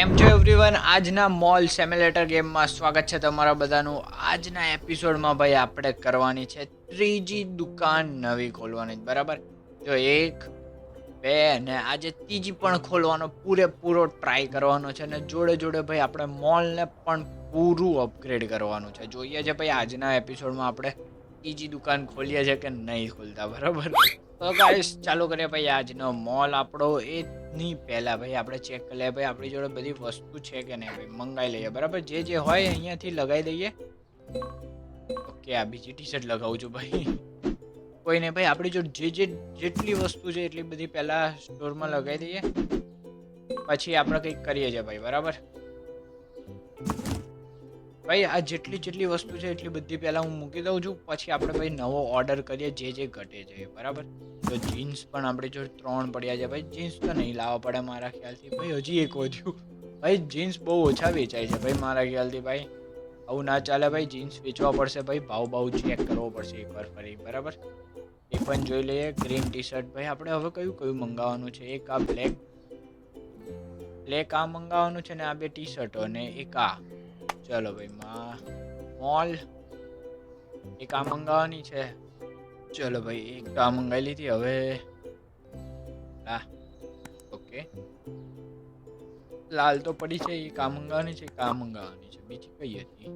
કેમ છો એવરીવન આજના મોલ સેમ્યુલેટર ગેમમાં સ્વાગત છે તમારા બધાનું. આજના એપિસોડમાં ભાઈ આપણે કરવાની છે ત્રીજી દુકાન નવી ખોલવાની. બરાબર? જો એક, બે અને આજે ત્રીજી પણ ખોલવાનો, પૂરેપૂરો ટ્રાય કરવાનો છે અને જોડે જોડે ભાઈ આપણે મોલને પણ પૂરું અપગ્રેડ કરવાનું છે. જોઈએ છે ભાઈ આજના એપિસોડમાં આપણે ત્રીજી દુકાન ખોલીએ છે કે નહીં ખોલતા. બરાબર? તો ગાઈસ ચાલુ કરીએ ભાઈ આજનો મોલ આપણો. એ ની પહેલા ભાઈ આપણે ચેક કરી લઈએ. ભાઈ, આપણી જોડે બધી વસ્તુ છે કે નહીં ભાઈ? મંગાવી લઈએ, બરાબર? જે જે હોય અહીંયાથી લગાવી દઈએ. ઓકે, આ બીજી ટી શર્ટ લગાવું છું ભાઈ. નહીં ભાઈ, આપણી જોડે જે જે, જેટલી વસ્તુ છે એટલી બધી પહેલાં સ્ટોરમાં લગાવી દઈએ. પછી આપણે કંઈક કરીએ છીએ ભાઈ, બરાબર? ભાઈ, આ જેટલી જેટલી વસ્તુ છે, એટલી બધી પહેલાં હું મૂકી દઉં છું. પછી આપણે ભાઈ નવો ઓર્ડર કરીએ, જે જે ઘટે છે, બરાબર? તો જીન્સ પણ આપણે જો ત્રણ પડ્યા છે ભાઈ જીન્સ તો નહીં લાવવા પડે મારા ખ્યાલથી. ભાઈ, હજી એક વધ્યું. ભાઈ જીન્સ બહુ ઓછા વેચાય છે ભાઈ મારા ખ્યાલથી ભાઈ. આવું ના ચાલે ભાઈ જીન્સ વેચવા પડશે ભાઈ, ભાવ ભાવ ચેક કરવો પડશે એકવાર ફરી, બરાબર? એ પણ જોઈ લઈએ ગ્રીન ટી શર્ટ ભાઈ, આપણે હવે કયું કયું મંગાવવાનું છે? એક આ બ્લેક બ્લેક આ મંગાવવાનું છે ને આ બે ટી શર્ટો ને એક આ. ચલો ભાઈ, માં મોલ. એક આ મંગાવવાની છે. ચલો ભાઈ, એક તો આ મંગાવી લીધી, હવે હા ઓકે. લાલ તો પડી છે, એક આ મંગાવવાની છે, એક આ મંગાવવાની છે. બીજી કઈ હતી?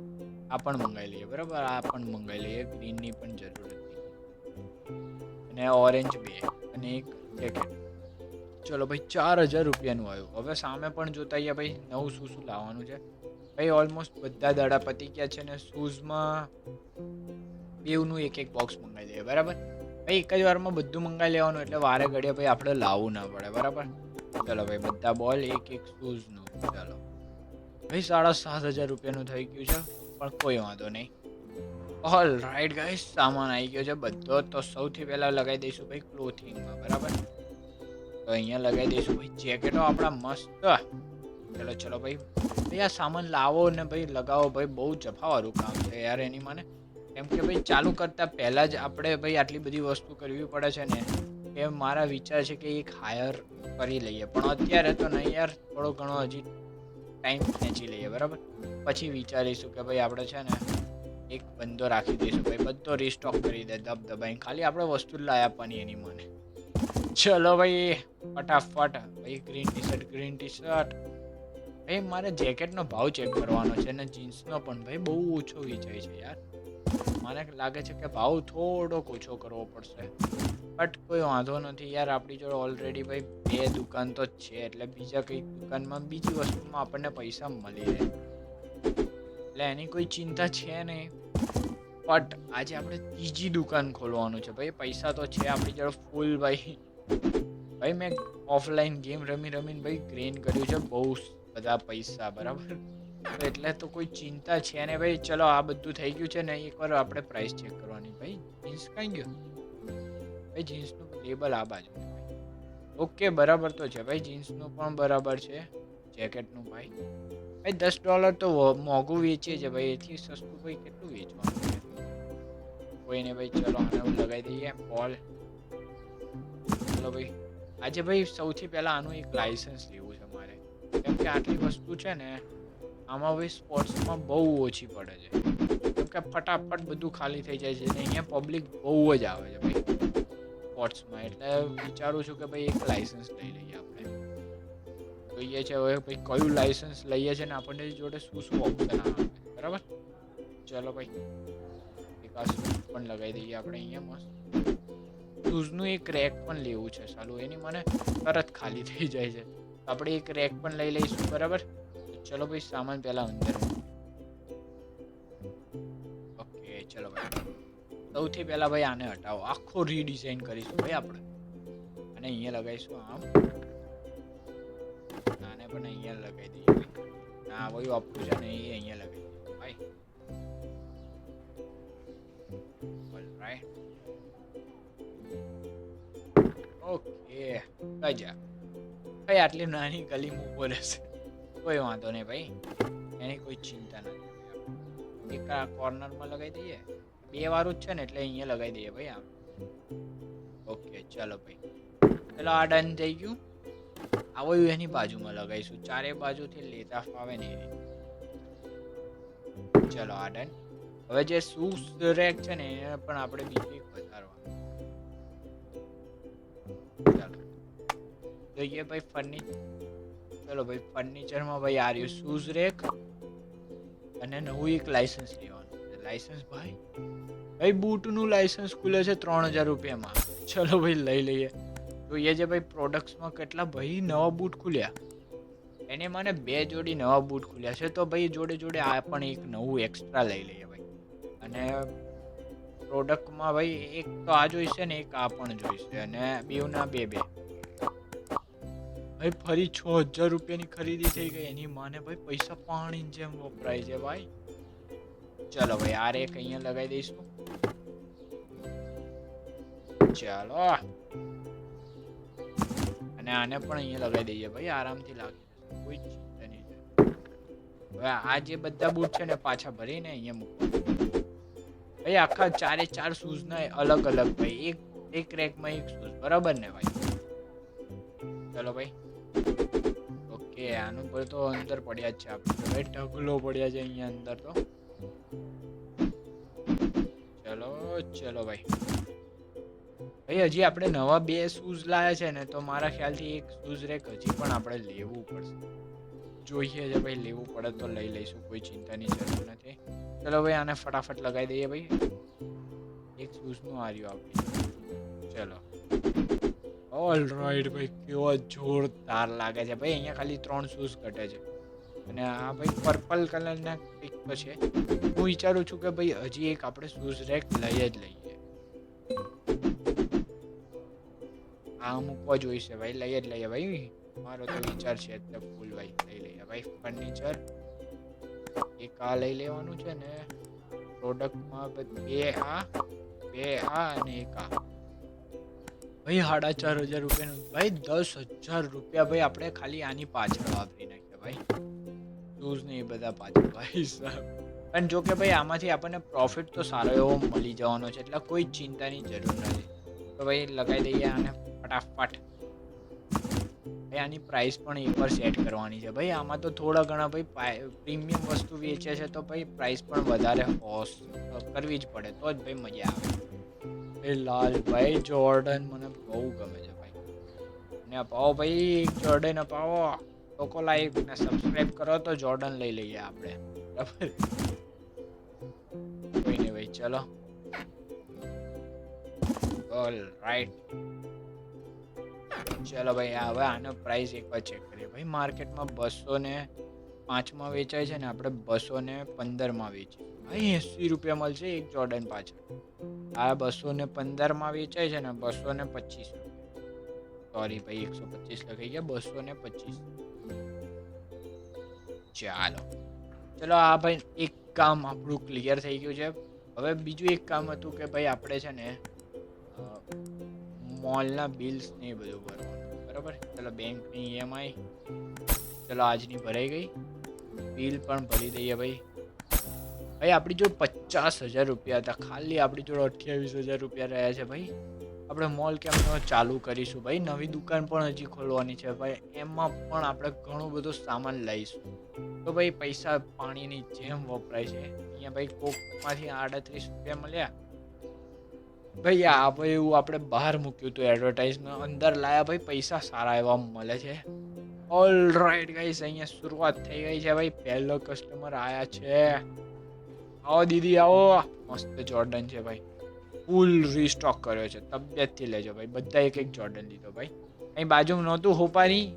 આ પણ મંગાવી લઈએ, બરાબર? આ પણ મંગાવી લઈએ, ગ્રીનની પણ જરૂર હતી. અને ઓરેન્જ બે અને એક જેકેટ ચલો ભાઈ, ચાર હજાર રૂપિયાનું આવ્યું. હવે સામે પણ જોતા આવીએ ભાઈ, નવું શું શું લાવવાનું છે? ભાઈ ઓલમોસ્ટ બધા દાડા પતી ગયા છે ને શૂઝમાં બેવનું એક એક બોક્સ મંગાવી દઈએ, બરાબર? ભાઈ એક જ વારમાં બધું મંગાવી લેવાનું એટલે વારે ઘડીએ ભાઈ આપણે લાવવું ના પડે, બરાબર? ચલો ભાઈ, બધા બોલ એક એક શૂઝનું, ચલો. ભાઈ સાડા સાત હજાર રૂપિયાનું થઈ ગયું છે, પણ કોઈ વાંધો નહીં. ઓલ રાઈટ ગાઈ સામાન આવી ગયો છે, બધો તો સૌથી પહેલાં લગાવી દઈશું ભાઈ ક્લોથિંગમાં બરાબર? તો અહીંયા લગાવી દઈશું ભાઈ જેકેટો આપણા મસ્ત. ચલો ચલો ભાઈ. ભાઈ, આ સામાન લાવો ને ભાઈ, લગાવો ભાઈ, બહુ જફાવાળું કામ છે યાર એની મને. કેમ કે ભાઈ, ચાલુ કરતાં પહેલાં જ આપણે ભાઈ આટલી બધી વસ્તુ કરવી પડે છે ને, એ મારા વિચાર છે કે એક હાયર કરી લઈએ. પણ અત્યારે તો નહીં યાર, થોડો ઘણો હજી ટાઈમ ખેંચી લઈએ, બરાબર? પછી વિચારીશું કે ભાઈ, આપણે છે ને એક બંદો રાખી દઈશું ભાઈ, બધો રીસ્ટોક કરી દે દબ દબાઈને ખાલી આપણે વસ્તુ લાયા આપવાની એની મને. ચલો ભાઈ, ફટાફટ, ભાઈ green T shirt green T shirt ભાઈ, મારે જેકેટનો ભાવ ચેક કરવાનો છે અને જીન્સનો પણ ભાઈ બહુ ઓછો વેચાય છે યાર. મને લાગે છે કે ભાવ થોડોક ઓછો કરવો પડશે. બટ કોઈ વાંધો નથી યાર, આપણી જોડે ઓલરેડી ભાઈ બે દુકાન તો છે, એટલે બીજા કંઈક દુકાનમાં બીજી વસ્તુમાં આપણને પૈસા મળી રહે. એટલે એની કોઈ ચિંતા છે નહીં. બટ આજે આપણે ત્રીજી દુકાન ખોલવાનું છે ભાઈ, પૈસા તો છે આપણી જોડે ફૂલ ભાઈ. ભાઈ, મેં ઓફલાઈન ગેમ રમી રમીને ભાઈ ગ્રેન કર્યું છે, બહુ બધા પૈસા, બરાબર? એટલે તો કોઈ ચિંતા છે ને ભાઈ? ચલો, આ બધું થઈ ગયું છે ને, એકવાર આપણે પ્રાઇસ ચેક કરવાની. ભાઈ જીન્સ કઈ ગયું? ભાઈ જીન્સનું લેબલ આ બાજુ. ઓકે બરાબર તો છે. ભાઈ જીન્સનું પણ બરાબર છે. જેકેટનું ભાઈ. ભાઈ, દસ ડોલર તો મોંઘું વેચીએ છે ભાઈ. એથી સસ્તું ભાઈ કેટલું વેચવાનું છે? કોઈને ભાઈ, ચલો, આને હું લગાવી દઈએ. બોલ ચલો ભાઈ. આજે ભાઈ, સૌથી પહેલાં આનું એક લાઇસન્સ લેવું કેમ કે આટલી વસ્તુ છે ને, આમાં હવે સ્પોર્ટ્સમાં બહુ ઓછી પડે છે. કેમ કે ફટાફટ બધું ખાલી થઈ જાય છે ને અહીંયા પબ્લિક બહુ જ આવે છે ભાઈ. સ્પોર્ટ્સમાં એટલે વિચારું છું કે ભાઈ એક લાઇસન્સ લઈ લઈએ આપણે. જોઈએ છે હવે ભાઈ કયું લાઇસન્સ લઈએ છે ને આપણને જોડે શું શું ઓપ્શન આવે. બરાબર? ચલો ભાઈ. એક આ શૂઝ પણ લગાવી દઈએ આપણે અહીંયા મસ્ત. શૂઝનું એક રેક પણ લેવું છે સાલું. એની મને તરત ખાલી થઈ જાય છે. આપણે એક રેક પણ લઈ લઈશું, બરાબર? ચલો ભાઈ, સામાન પહેલા અંદર. ઓકે, ચલો ભાઈ. સૌથી પહેલા ભાઈ આને હટાવો. આખો રીડિઝાઇન કરીશું ભાઈ આપણે. અને અહીંયા લગાવીશું આમ. આને પણ અહીંયા લગાવી દઈએ ના ભાઈ વાપરું છે ને એ અહીંયા લગાવી દઈએ ભાઈ. રાઈટ ઓકે ગજા ભાઈ, આટલી નાની ગલીમાં ઊભો રહેશે કોઈ વાંધો નહીં ભાઈ. એની કોઈ ચિંતા નથી. એક આ કોર્નરમાં લગાવી દઈએ. બે વાળું જ છે ને એટલે અહીંયા લગાવી દઈએ ભાઈ આમ. ઓકે ચાલો ભાઈ. ચલો આ ડન થઈ ગયું. આવો એની બાજુમાં લગાવીશું ચારે બાજુથી લેતા ફાવે ને. ચલો આ ડન હવે જે શૂઝ રેક છે ને એને પણ આપણે બીજું વધારવા ચાલો. જોઈએ ભાઈ ફર્નિચર ચલો ભાઈ ફર્નિચરમાં ભાઈ આ રહ્યું શૂઝ રેક અને નવું એક લાયસન્સ લેવાનું. લાયસન્સ ભાઈ? ભાઈ, બૂટનું લાયસન્સ ખુલે છે ત્રણ હજાર રૂપિયામાં. ચલો ભાઈ, લઈ લઈએ. જોઈએ છે ભાઈ પ્રોડક્ટ્સમાં કેટલા ભાઈ નવા બૂટ ખુલ્યા. એને મને બે જોડી નવા બૂટ ખુલ્યા છે. તો ભાઈ, જોડે જોડે આ પણ એક નવું એક્સ્ટ્રા લઈ લઈએ ભાઈ. અને પ્રોડક્ટમાં ભાઈ, એક તો આ જોઈશે ને એક આ પણ જોઈશે. અને બેવના બે બે. ભાઈ, ફરી છ હજાર રૂપિયાની ખરીદી થઈ ગઈ. એની માને ભાઈ, પૈસા પાણી જેમ વપરાય છે ભાઈ. ચલો ભાઈ, આ રેક અહીંયા લગાવી દઈશું. ચાલો. અને આને પણ અહીંયા લગાવી દઈએ ભાઈ, આરામથી લાગે કોઈ ચિંતા નહીં. હવે આ જે બધા બૂટ છે ને, પાછા ભરીને અહીંયા મૂકો ભાઈ, આખા ચારે ચાર શૂઝ ના અલગ અલગ ભાઈ. એક એક રેકમાં એક શૂઝ બરાબર ને ભાઈ? ચલો ભાઈ. ઓકે, આનું પર તો અંદર પડ્યા જ છે. આપણે ભાઈ ઢગલો પડ્યા છે અહીંયા અંદર તો. ચલો ચલો ભાઈ. ભાઈ, હજી આપણે નવા બે શૂઝ લાયા છે ને, તો મારા ખ્યાલથી એક શૂઝ રેક હજી પણ આપણે લેવું પડશે. જોઈએ છે ભાઈ, લેવું પડે તો લઈ લઈશું, કોઈ ચિંતાની જરૂર નથી. ચલો ભાઈ, આને ફટાફટ લગાવી દઈએ ભાઈ. એક શૂઝનું આર્યું આપણે. ચલો. ઓલ રાઈટ ભાઈ, કેવો જોરદાર લાગે છે. ભાઈ, અહીંયા ખાલી ત્રણ શૂઝ ઘટે છે. અને આ ભાઈ પર્પલ કલરના કંઈક તો છે. હું વિચારું છું કે ભાઈ હજી એક આપણે શૂઝ રેક લઈ જ લઈએ. આ મૂકવા જોઈશે ભાઈ લઈ જ લઈએ ભાઈ. મારો તો વિચાર છે એટલે ફૂલ ભાઈ લઈ લઈએ. ભાઈ ફર્નિચર એક આ લઈ લેવાનું છે ને પ્રોડક્ટમાં બે આ બે આ અને એક આ. ભાઈ સાડા ચાર હજાર રૂપિયાનું ભાઈ દસ હજાર રૂપિયા ભાઈ આપણે ખાલી આની પાછળ વાપરી નાખ્યા ભાઈ. શૂઝ ને એ બધા પાછળ ભાઈ સાહેબ. પણ જો કે ભાઈ આમાંથી આપણને પ્રોફિટ તો સારો એવો મળી જવાનો છે, એટલે કોઈ ચિંતાની જરૂર નથી. તો ભાઈ લગાવી દઈએ આને ફટાફટ. ભાઈ આની પ્રાઇસ પણ એકવાર સેટ કરવાની છે. ભાઈ આમાં તો થોડા ઘણા ભાઈ પ્રીમિયમ વસ્તુ વેચે છે તો ભાઈ પ્રાઇસ પણ વધારે હોસ કરવી જ પડે. તો જ ભાઈ મજા આવે. એ લાલ ભાઈ જોર્ડન મને બહુ ગમે છે ભાઈ. ને અપાવો ભાઈ, જોર્ડન અપાવો લોકો લાઈક ને સબસ્ક્રાઇબ કરો તો જોર્ડન લઈ લઈએ આપણે. બરાબર? કોઈ નહીં ભાઈ, ચલો. ઓલ રાઈટ ચલો ભાઈ, હવે આનો પ્રાઇસ એકવાર ચેક કરીએ. ભાઈ માર્કેટમાં બસો ને પાંચમાં વેચાય છે ને આપણે બસો ને પંદરમાં વેચીએ. અહીં એંસી રૂપિયા મળશે એક જોર્ડન પાછળ. આ બસો ને પંદરમાં વેચાય છે ને બસો ને પચીસ સોરી ભાઈ, એકસો પચીસ લખાઈ ગયા બસો ને પચીસ. ચાલો. ચલો આ ભાઈ એક કામ આપણું ક્લિયર થઈ ગયું છે. હવે બીજું એક કામ હતું કે ભાઈ આપણે છે ને મોલના બિલ્સ ને એ બધું ભરવાનું. બરાબર? ચલો બેંકની ઈએમઆઈ ચલો આજની ભરાઈ ગઈ. બિલ પણ ભરી દઈએ ભાઈ. ભાઈ, આપણી જોડે પચાસ હજાર રૂપિયા હતા. ખાલી આપણી જોડે અઠ્યાવીસ હજાર રૂપિયા રહ્યા છે ભાઈ. આપણે મોલ કેમ ચાલુ કરીશું ભાઈ? નવી દુકાન પણ હજી ખોલવાની છે ભાઈ. એમાં પણ આપણે ઘણો બધો સામાન લઈશું. તો ભાઈ, પૈસા પાણીની જેમ વપરાય છે. અહીંયા ભાઈ, કોકમાંથી આડત્રીસ રૂપિયા મળ્યા. ભાઈ, આ ભાઈ એવું આપણે બહાર મૂક્યું હતું એડવર્ટાઇઝમાં અંદર લાયા ભાઈ, પૈસા સારા એવા મળે છે. ઓલ રાઈટ ગાઈસ અહીંયા શરૂઆત થઈ ગઈ છે ભાઈ. પહેલો કસ્ટમર આયા છે. આવો દીદી, આવો. મસ્ત જોર્ડન છે ભાઈ. ફૂલ રીસ્ટોક કર્યો છે. તબિયતથી લેજો ભાઈ. બધા એક એક જોર્ડન લીધો ભાઈ. અહીં બાજુમાં નહોતું હોપારી.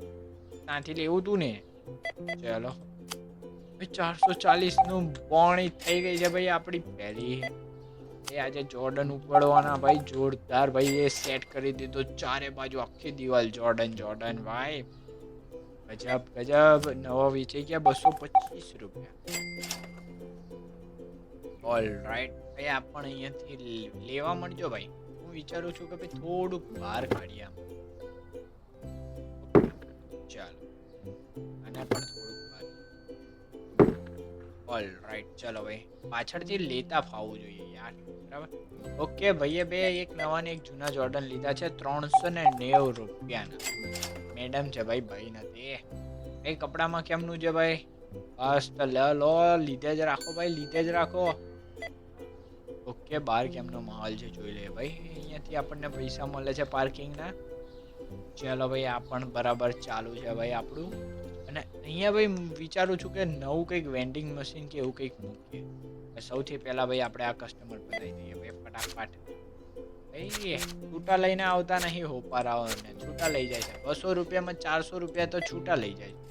ત્યાંથી લેવું તું ને. ચાલો. ચારસો ચાલીસનું બોણી થઈ ગઈ છે ભાઈ આપણી પહેલી. એ આજે જોર્ડન ઉપડવાના ભાઈ. જોરદાર ભાઈ, એ સેટ કરી દીધો. ચારે બાજુ આખી દિવાલ જોર્ડન જોર્ડન, ભાઈ. ગજબ ગજબ, નવો વેચાઈ ગયા બસો પચીસ રૂપિયા. ઓલ રાઈટ ભાઈ, આ પણ અહીંયાથી લેવા મળજો ભાઈ. હું વિચારું છું કે ભાઈ થોડુંક બહાર કાઢીએ આમ. ચાલો. અને પણ થોડુંક બહાર. ઓલ રાઈટ ચલો ભાઈ. પાછળથી લેતા ફાવવું જોઈએ યાર. બરાબર? ઓકે ભાઈએ બે, એક નવા ને એક જૂના જોર્ડન લીધા છે, ત્રણસો ને નેવું રૂપિયાના. મેડમ છે ભાઈ ભાઈ નથી. એ કપડામાં કેમનું છે ભાઈ? બસ લો લીધે જ રાખો ભાઈ, લીધે જ રાખો. ઓકે, બહાર કેમનો માહોલ છે જોઈ લે ભાઈ. અહીંયાથી આપણને પૈસા મળે છે પાર્કિંગના. ચાલો ભાઈ, આ પણ બરાબર ચાલુ છે ભાઈ આપણું. અને અહીંયા ભાઈ વિચારું છું કે નવું કંઈક વેન્ડિંગ મશીન કે એવું કંઈક મૂકીએ. સૌથી પહેલા ભાઈ, આપણે આ કસ્ટમર બતાવી દઈએ ભાઈ, ફટાફટ. છૂટા લઈને આવતા નહીં હોપારાઓને છૂટા લઈ જાય છે. બસો રૂપિયામાં ચારસો રૂપિયા તો છૂટા લઈ જાય છે.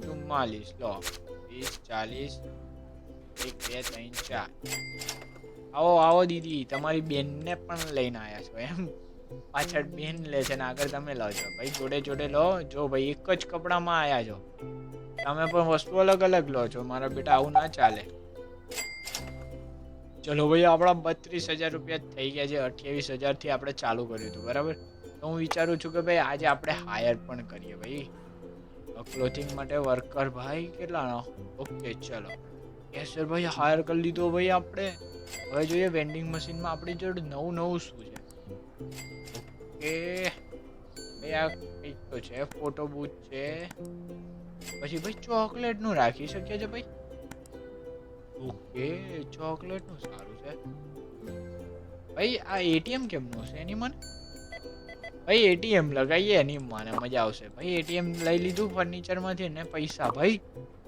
ચુમ્માલીસ, લો. વીસ, ચાલીસ. એક, બે, ત્રણ, ચાર. આવો આવો દીદી, તમારી બેનને પણ લઈને આવ્યા છો એમ. પાછળ બેન લે છે ને, આગળ તમે લો છો ભાઈ, જોડે જોડે લો. જો ભાઈ, એક જ કપડામાં આવ્યા છો. તમે પણ વસ્તુ અલગ અલગ લો છો. મારા બેટા, આવું ના ચાલે. ચલો ભાઈ, આપણા બત્રીસ હજાર રૂપિયા થઈ ગયા છે. અઠ્યાવીસ હજારથી આપણે ચાલુ કર્યું હતું, બરાબર? તો હું વિચારું છું કે ભાઈ, આજે આપણે હાયર પણ કરીએ ભાઈ. ક્લોથિંગ માટે વર્કર ભાઈ કેટલાનો? ઓકે ચલો. કેશર ભાઈ હાયર કરી લીધો ભાઈ આપણે. હવે જોઈએ વેન્ડિંગ મશીનમાં આપણી જોડે નવું નવું શું છે. ઓકે ભાઈ, આ કંઈક તો છે ફોટો બૂથ છે. પછી ભાઈ ચોકલેટનું રાખી શકીએ છે ભાઈ? ઓકે ચોકલેટનું સારું છે. ભાઈ, આ એટીએમ કેમનું છે એની મને? ભાઈ એટીએમ લગાવીએ એની મને મજા આવશે. ભાઈ એટીએમ લઈ લીધું ફર્નિચરમાંથી ને પૈસા. ભાઈ,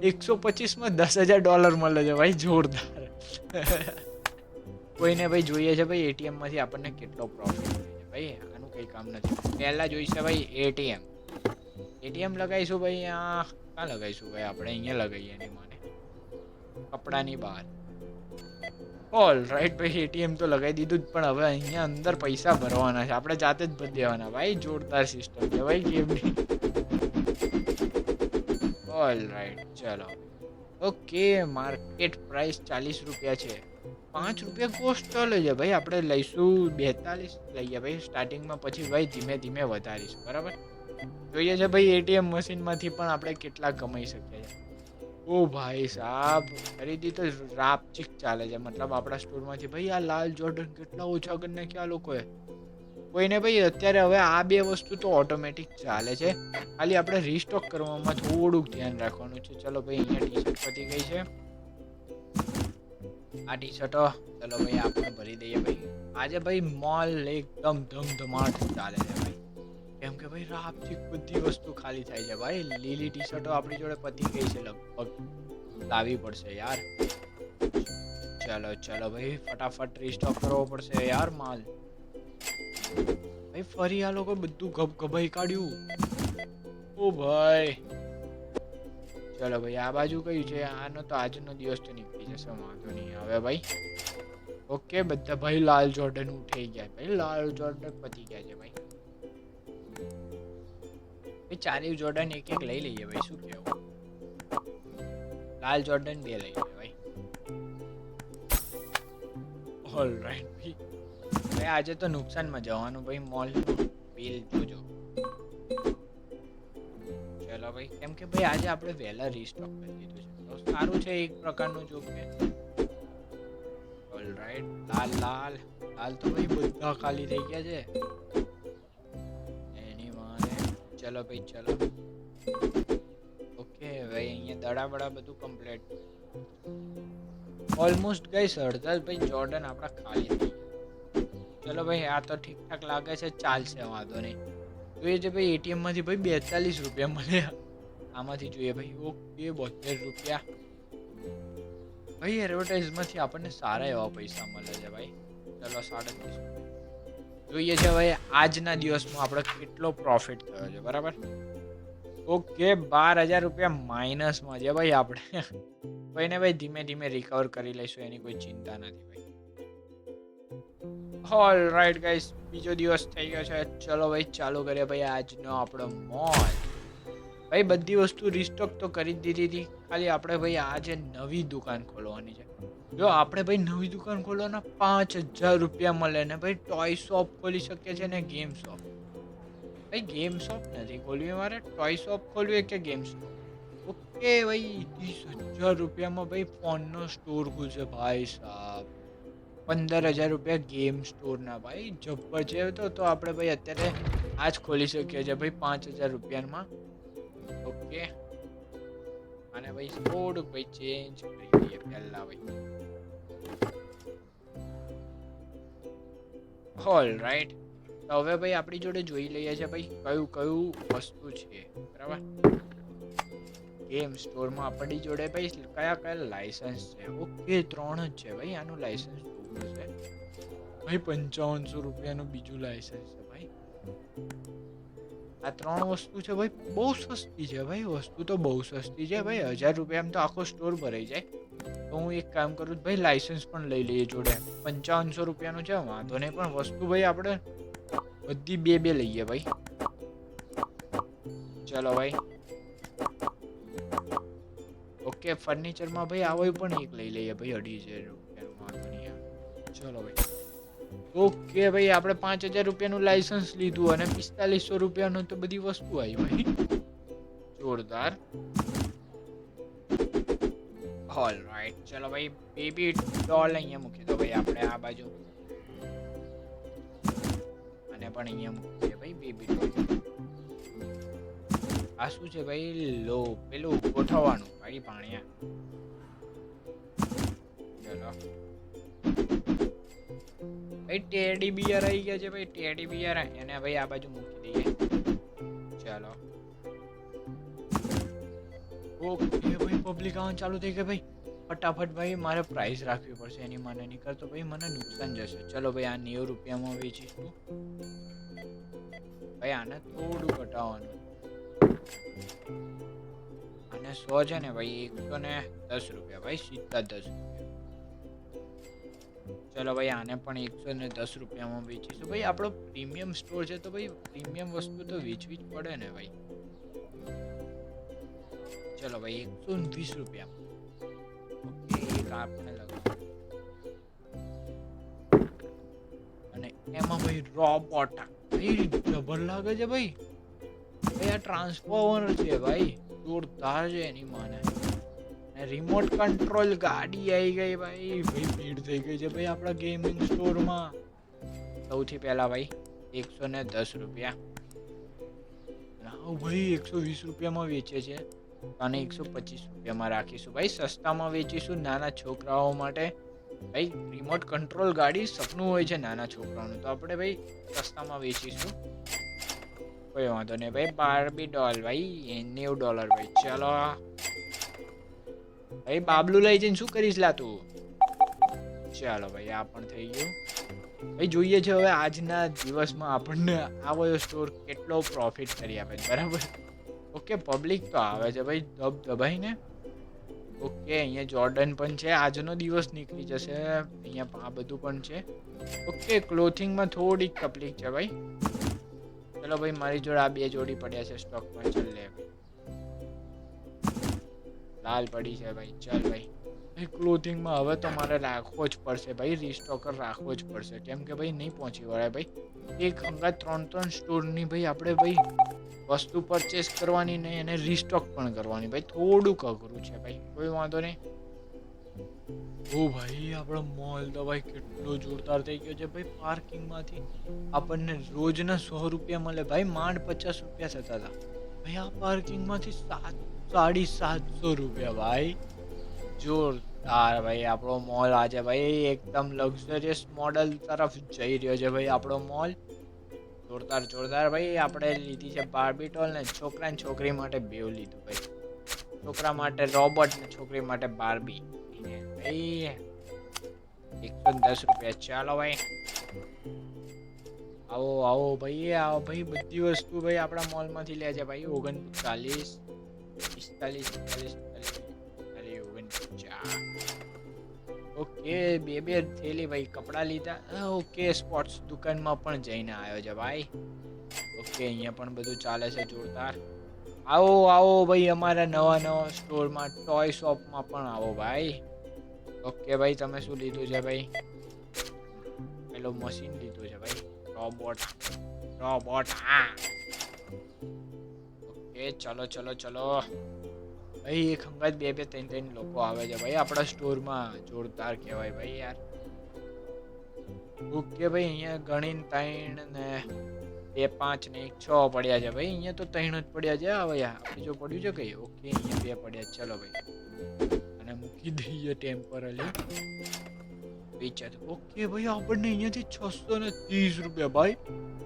એકસો પચીસમાં દસ હજાર ડોલર મળે છે. ભાઈ, જોરદાર. કોઈને ભાઈ જોઈએ છે ભાઈ એટીએમમાંથી આપણને કેટલો પ્રોફિટ છે. ભાઈ, આનું કંઈ કામ નથી. પહેલા જોઈશે ભાઈ એટીએમ એટીએમ લગાવીશું ભાઈ, આ, ક્યાં લગાવીશું ભાઈ? આપણે અહીંયા લગાવીએ એની મને. કપડાની બહાર. ઓલ રાઈટ ભાઈ, એટીએમ તો લગાવી દીધું જ, પણ હવે અહીંયા અંદર પૈસા ભરવાના છે. આપણે જાતે જ ભરી દેવાના. ભાઈ, જોરદાર સિસ્ટમ છે ભાઈ ગેમની ઓલ રાઈટ ચલો. ઓકે માર્કેટ પ્રાઇસ ચાલીસ રૂપિયા છે. પાંચ રૂપિયા કોસ્ટ ચાલે છે ભાઈ. આપણે લઈશું બેતાલીસ, લઈએ ભાઈ. સ્ટાર્ટિંગમાં પછી ભાઈ ધીમે ધીમે વધારીશું. બરાબર? જોઈએ છે ભાઈ, એટીએમ મશીનમાંથી પણ આપણે કેટલા કમાઈ શકીએ છીએ. ઓ ભાઈ સાહેબ ખરીદી તો રાપચીક ચાલે છે. મતલબ આપણા સ્ટોરમાંથી, ભાઈ આ લાલ જોર્ડન કેટલા ઓછા કરી નાખ્યા આ લોકોએ? કોઈને ભાઈ, અત્યારે હવે આ બે વસ્તુ તો ઓટોમેટિક ચાલે છે. ખાલી આપણે રીસ્ટોક કરવામાં થોડુંક ધ્યાન રાખવાનું છે. ચલો ભાઈ, અહીંયા ટી શર્ટ પતી ગઈ છે. આ ટી શર્ટો ચલો ભાઈ, આપણે ભરી દઈએ ભાઈ. આજે ભાઈ મોલ એકદમ ધમધમાટ ચાલે છે ભાઈ. કેમ કે ભાઈ, રાતથી બધી વસ્તુ ખાલી થાય છે ભાઈ. લીલી ટી શર્ટો આપણી જોડે પતી ગઈ છે લગભગ. લાવવી પડશે યાર. ચલો ચલો ભાઈ, ફટાફટ રીસ્ટોક કરવો પડશે યાર માલ. ભાઈ, ફરી આ લોકો બધું ગપ ગભાઈ કાઢ્યું. ઓ ભાઈ. ચલો ભાઈ, આ બાજુ કયું છે? આનો તો આજનો દિવસ તો નીકળી જશે, વાંધો નહીં. હવે ભાઈ ઓકે બધા ભાઈ, લાલ જોર્ડન ઉઠી ગયા ભાઈ, લાલ જોર્ડન પતી ગયા છે ભાઈ. ભાઈ ચારેય જોર્ડન એક એક લઈ લઈએ ભાઈ, શું કહેવું? લાલ જોર્ડન બે લઈ લઈએ ભાઈ. ઓલ રાઈટ ભાઈ ભાઈ આજે તો નુકસાનમાં જવાનું ભાઈ મોલ બિલ જોજો. ચલો ભાઈ, કેમ કે ભાઈ, આજે આપણે વહેલા રીસ્ટોક કરી દીધું છે. તો સારું છે એક પ્રકારનું જો કે ઓલ રાઈટ લાલ લાલ. લાલ તો ભાઈ બધા ખાલી થઈ ગયા છે. ચલો ભાઈ, ચલો. ઓકે ભાઈ અહીંયા દડાબડા બધું કમ્પ્લીટ ઓલમોસ્ટ ગઈ સરદાર ભાઈ જોર્ડન આપણા ખાલી ચલો ભાઈ, આ તો ઠીક ઠાક લાગે છે, ચાલશે, વાંધો નહીં. જોઈએ છે ભાઈ એટીએમમાંથી ભાઈ બેતાલીસ રૂપિયા મળ્યા આમાંથી જોઈએ ભાઈ ઓકે બોતેર રૂપિયા. ભાઈ એડવર્ટાઇઝમાંથી આપણને સારા એવા પૈસા મળે છે ભાઈ. ચલો સાડત્રીસ જોઈએ છે ભાઈ, આજના દિવસમાં આપણે કેટલો પ્રોફિટ થયો છે, બરાબર? ઓકે, બાર હજાર રૂપિયા માઇનસમાં છે ભાઈ આપણે. ભાઈને ભાઈ ધીમે ધીમે રિકવર કરી લઈશું, એની કોઈ ચિંતા નથી ભાઈ. ઓલ રાઈટ ગાઈસ બીજો દિવસ થઈ ગયો છે. ચલો ભાઈ, ચાલુ કરીએ ભાઈ આજનો આપણો મોલ ભાઈ, બધી વસ્તુ રિસ્ટોક તો કરી દીધી હતી. ખાલી આપણે ભાઈ આજે નવી દુકાન ખોલવાની છે. જો આપણે ભાઈ નવી દુકાન ખોલવાના પાંચ હજાર રૂપિયા મળે ને ભાઈ ટોય શોપ ખોલી શકીએ છીએ ને ગેમ શોપ ભાઈ ગેમ શોપ નથી ખોલવી મારે ટોય શોપ ખોલવી કે ગેમ શોપ ઓકે ભાઈ, ત્રીસ હજાર રૂપિયામાં ભાઈ ફોનનો સ્ટોર ખુલશે. ભાઈ સાહેબ પંદર હજાર રૂપિયા ગેમ સ્ટોરના ભાઈ, જબ્બર છે તો આપણે ભાઈ અત્યારે આ જ ખોલી શકીએ છીએ ભાઈ, પાંચ હજાર રૂપિયામાં. ઓકે. અને ભાઈ થોડુંક ભાઈ ચેન્જ કરી દઈએ પહેલા ભાઈ ઓલ રાઈટ તો હવે ભાઈ આપણી જોડે જોઈ લઈએ છે ભાઈ કયું કયું વસ્તુ છે. બરાબર? ગેમ સ્ટોરમાં આપણી જોડે ભાઈ કયા કયા લાયસન્સ છે? ઓકે, ત્રણ જ છે ભાઈ. આનું લાયસન્સ છે. ભાઈ પંચાવનસો રૂપિયાનું બીજું લાયસન્સ છે ભાઈ. આ ત્રણ વસ્તુ છે ભાઈ, બહુ સસ્તી છે ભાઈ, વસ્તુ તો બહુ સસ્તી છે ભાઈ, હજાર રૂપિયામાં તો આખો સ્ટોર ભરાઈ જાય. તો હું એક કામ કરું ભાઈ લાઇસન્સ પણ લઈ લઈએ જોડે. પંચાવનસો રૂપિયાનું છે, વાંધો નહીં, પણ વસ્તુ ભાઈ આપણે બધી બે બે લઈએ ભાઈ. ચલો ભાઈ. ઓકે ફર્નિચરમાં ભાઈ આવો પણ એક લઈ લઈએ ભાઈ અઢી હજાર રૂપિયાનું, વાંધો નહીં ચલો ભાઈ. ઓકે ભાઈ, આપણે પાંચ હજાર રૂપિયાનું લાયસન્સ લીધું અને પિસ્તાલીસો રૂપિયાનું તો બધી વસ્તુ આવી ભાઈ. જોરદાર. ઓલ રાઈટ ચલો ભાઈ બેબી ડોલ અહીંયા મૂકી દો ભાઈ, આપણે આ બાજુ. અને પણ અહીંયા મૂકી દે ભાઈ બેબી ડોલ આ શું છે ભાઈ? લો, પેલું ગોઠવવાનું, ભાઈ, પાણિયા. ચલો. ભાઈ ટેડી બિયર આવી ગયા છે ભાઈ ટેડી બિયર એને ભાઈ આ બાજુ મૂકી દઈએ. ચાલો. ઓકે ભાઈ પબ્લિક આવવાનું ચાલુ થઈ ગઈ ભાઈ. ફટાફટ ભાઈ, મારે પ્રાઇસ રાખવી પડશે એની મને નીકળ તો ભાઈ મને નુકસાન જશે. ચલો ભાઈ, આ નેવું રૂપિયામાં વેચીશું ભાઈ, આને થોડું ઘટાડવાનું અને સો છે ને ભાઈ, એકસો ને દસ રૂપિયા, ભાઈ, સીધા દસ. રૂપિયા ચલો ભાઈ, આને પણ એકસો ને દસ રૂપિયામાં વેચીશું ભાઈ, આપણો પ્રીમિયમ સ્ટોર છે, તો ભાઈ, પ્રીમિયમ વસ્તુ તો વેચવી જ પડે ને ભાઈ. ચલો ભાઈ, એકસો ને વીસ રૂપિયા એક અને એમાં ભાઈ રોબોટ ભાઈ, જબર લાગે છે ભાઈ. ભાઈ, આ ટ્રાન્સફોર્મર છે ભાઈ. જોરદાર છે એની માને. રિમોટ કંટ્રોલ ગાડી આવી ગઈ ભાઈ. ભાઈ, ભીડ થઈ ગઈ છે ભાઈ આપણા ગેમિંગ સ્ટોરમાં સૌથી પહેલા ભાઈ, એકસો ને દસ રૂપિયા. હા ભાઈ, એકસો વીસ રૂપિયામાં વેચે છે. અને એકસો પચીસ રૂપિયામાં રાખીશું. ભાઈ, સસ્તામાં વેચીશું નાના છોકરાઓ માટે. ભાઈ રિમોટ કંટ્રોલ ગાડી સપનું હોય છે નાના છોકરાઓનું. તો આપણે ભાઈ, સસ્તામાં વેચીશું. કોઈ વાંધો નહીં. ભાઈ બારબી ડોલ ભાઈ નેવું ડોલર ભાઈ. ચલો. ભાઈ બાબલું લઈ જઈને શું કરીશ લા તું? ચાલો ભાઈ, આ પણ થઈ ગયું. ભાઈ, જોઈએ છે હવે આજના દિવસમાં આપણને આવો સ્ટોર કેટલો પ્રોફિટ કરી આપે છે, બરાબર? ઓકે પબ્લિક તો આવે છે ભાઈ દબ દબાઈને ઓકે, અહીંયા જોર્ડન પણ છે, આજનો દિવસ નીકળી જશે. અહીંયા આ બધું પણ છે. ઓકે ક્લોથિંગમાં થોડીક તકલીફ છે ભાઈ. ચલો ભાઈ, મારી જોડે આ બે જોડી પડ્યા છે સ્ટોકમાં ચાલ લે. લાલ પડી છે ભાઈ, ચાલ ભાઈ. ક્લોથિંગમાં હવે તો મારે રાખવો જ પડશે ભાઈ રિસ્ટોકર રાખવો જ પડશે. કેમ કે ભાઈ, નહીં પહોંચી વળાય ભાઈ. એક હંગા ત્રણ ત્રણ સ્ટોરની ભાઈ આપણે ભાઈ વસ્તુ પરચેસ કરવાની ને એને રિસ્ટોક પણ કરવાની. ભાઈ, થોડુંક અઘરું છે ભાઈ. કોઈ વાંધો નહીં. ઓ ભાઈ, આપણો મોલ તો ભાઈ કેટલો જોરદાર થઈ ગયો છે ભાઈ. પાર્કિંગમાંથી આપણને રોજના સો રૂપિયા મળે. ભાઈ, માંડ પચાસ રૂપિયા થતા હતા. આ પાર્કિંગમાંથી સાત સાડી સાતસો રૂપિયા, ભાઈ. જોરદાર, ભાઈ. આપણો મોલ આજે, ભાઈ, એકદમ લક્ઝરિયસ મોડલ તરફ જઈ રહ્યો છે, ભાઈ, આપણો મોલ. જોરદાર જોરદાર, ભાઈ. આપણે લીધી છે બાર્બીટોલ ને છોકરા ને છોકરી માટે બેવ લીધું, ભાઈ. છોકરા માટે રોબોટ ને છોકરી માટે બાર્બી ભાઈ, એકસો દસ રૂપિયા. ચાલો, ભાઈ. આવો આવો ભાઈ આવો ભાઈ, બધી વસ્તુ ભાઈ આપણા મોલમાંથી લે છે ભાઈ. ઓગણચાલીસ, પિસ્તાલીસ પિસ્તાલીસ અરે ઓગણચાસ. ઓકે, બે બે થેલી ભાઈ, કપડાં લીધા. ઓકે સ્પોર્ટ્સ દુકાનમાં પણ જઈને આવ્યો છે ભાઈ. ઓકે, અહીંયા પણ બધું ચાલે છે જોરદાર. આવો આવો ભાઈ, અમારા નવા નવા સ્ટોરમાં, ટોય શોપમાં પણ આવો ભાઈ. ઓકે ભાઈ, તમે શું લીધું છે ભાઈ? પેલો મશીન લીધું. રોબોટ રોબોટ હા. ઓકે ચલો ચલો ચલો. ભાઈ, એક હંગાત બે બે, ત્રણ ત્રણ લોકો આવે છે ભાઈ. આપણા સ્ટોરમાં જોરદાર કહેવાય ભાઈ યાર. ઓકે ભાઈ, અહીંયા ગણીને ત્રણ ને બે, પાંચ ને એક છ પડ્યા છે ભાઈ. અહીંયા તો ત્રણ જ પડ્યા છે. હવે આપણે જો પડ્યું છે કઈ ઓકે અહીંયા બે પડ્યા. ચલો ભાઈ. અને મૂકી દઈએ ટેમ્પરરી વેચાત. ઓકે ભાઈ, આપણને અહીંયાથી છસો ને ત્રીસ રૂપિયા ભાઈ.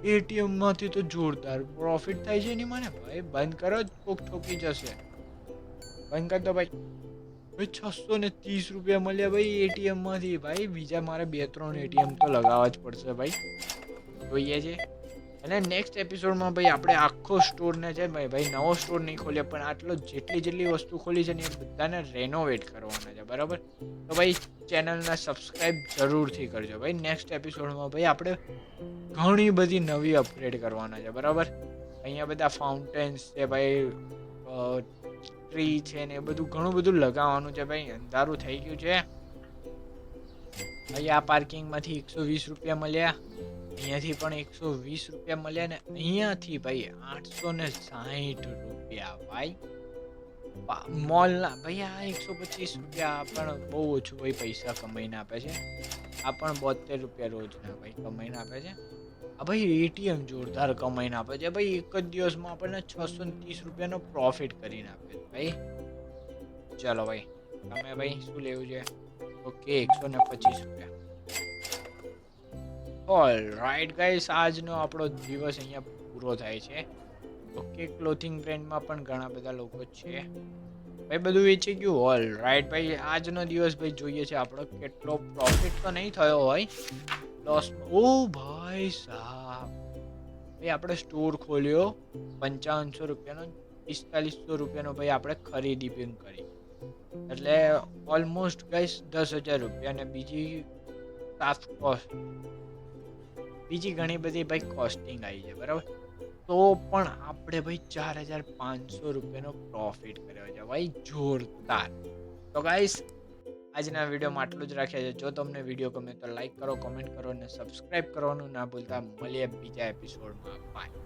એટીએમમાંથી તો જોરદાર પ્રોફિટ થાય છે એની મને. ભાઈ, બંધ કરો જ કોક ઠોકી જશે. બંધ કર દો ભાઈ. ભાઈ, છસો ને ત્રીસ રૂપિયા મળ્યા ભાઈ એટીએમમાંથી ભાઈ, બીજા મારે બે ત્રણ એટીએમ તો લગાવવા જ પડશે ભાઈ. જોઈએ છે. અને નેક્સ્ટ એપિસોડમાં ભાઈ આપણે આખો સ્ટોરને છે ભાઈ ભાઈ નવો સ્ટોર નહીં ખોલીએ પણ આટલો જેટલી જેટલી વસ્તુ ખોલી છે ને એ બધાને રેનોવેટ કરવાના છે, બરાબર? તો ભાઈ ચેનલને સબસ્ક્રાઈબ જરૂરથી કરજો ભાઈ. નેક્સ્ટ એપિસોડમાં ભાઈ આપણે ઘણી બધી નવી અપગ્રેડ કરવાના છે, બરાબર? અહીંયા બધા ફાઉન્ટેન્સ છે ભાઈ ટ્રી છે ને એ બધું ઘણું બધું લગાવવાનું છે ભાઈ. અંધારું થઈ ગયું છે. અહીંયા પાર્કિંગમાંથી એકસો વીસ રૂપિયા મળ્યા. અહીંયાથી પણ એકસો વીસ રૂપિયા મળ્યા ને અહીંયાથી ભાઈ આઠસો ને સાહીઠ રૂપિયા ભાઈ. મોલના, ભાઈ આ એકસો પચીસ રૂપિયા પણ બહુ ઓછું ભાઈ પૈસા કમાઈને આપે છે. આ પણ બોતેર રૂપિયા રોજના ભાઈ કમાઈને આપે છે. આ ભાઈ એટીએમ જોરદાર કમાઈને આપે છે. ભાઈ એક જ દિવસમાં આપણને છસો ને ત્રીસ રૂપિયાનો પ્રોફિટ કરીને આપે છે ભાઈ. ચલો ભાઈ, તમે ભાઈ શું લેવું છે? ઓકે, એકસો ને પચીસ રૂપિયા. ઓલ રાઈટ ગાઈસ આજનો આપણો દિવસ અહીંયા પૂરો થાય છે. ઓકે ક્લોથિંગ બ્રેન્ડમાં પણ ઘણા બધા લોકો છે. ભાઈ, બધું વેચી ગયું? ઓલ રાઈટ ભાઈ, આજનો દિવસ ભાઈ જોઈએ છે આપણો કેટલો પ્રોફિટ તો નહીં થયો હોય. લોસ ઓ ભાઈ સાહેબ ભાઈ, આપણે સ્ટોર ખોલ્યો. પંચાવનસો રૂપિયાનો, પિસ્તાલીસો રૂપિયાનો ભાઈ આપણે ખરીદી પણ કરી. એટલે ઓલમોસ્ટ ગાઈસ દસ હજાર રૂપિયા અને બીજી સ્ટાફ કોસ્ટ બીજી ઘણી બધી ભાઈ કોસ્ટિંગ આવી છે, બરાબર? તો પણ આપણે ભાઈ ચાર હજાર પાંચસો રૂપિયાનો પ્રોફિટ કર્યો છે, ભાઈ જોરદાર. તો ગાઈસ આજના વિડીયોમાં આટલું જ રાખ્યા છે. જો તમને વીડિયો ગમે તો લાઈક કરો કોમેન્ટ કરો અને સબસ્ક્રાઈબ કરવાનું ના ભૂલતા. મળીએ બીજા એપિસોડમાં બાય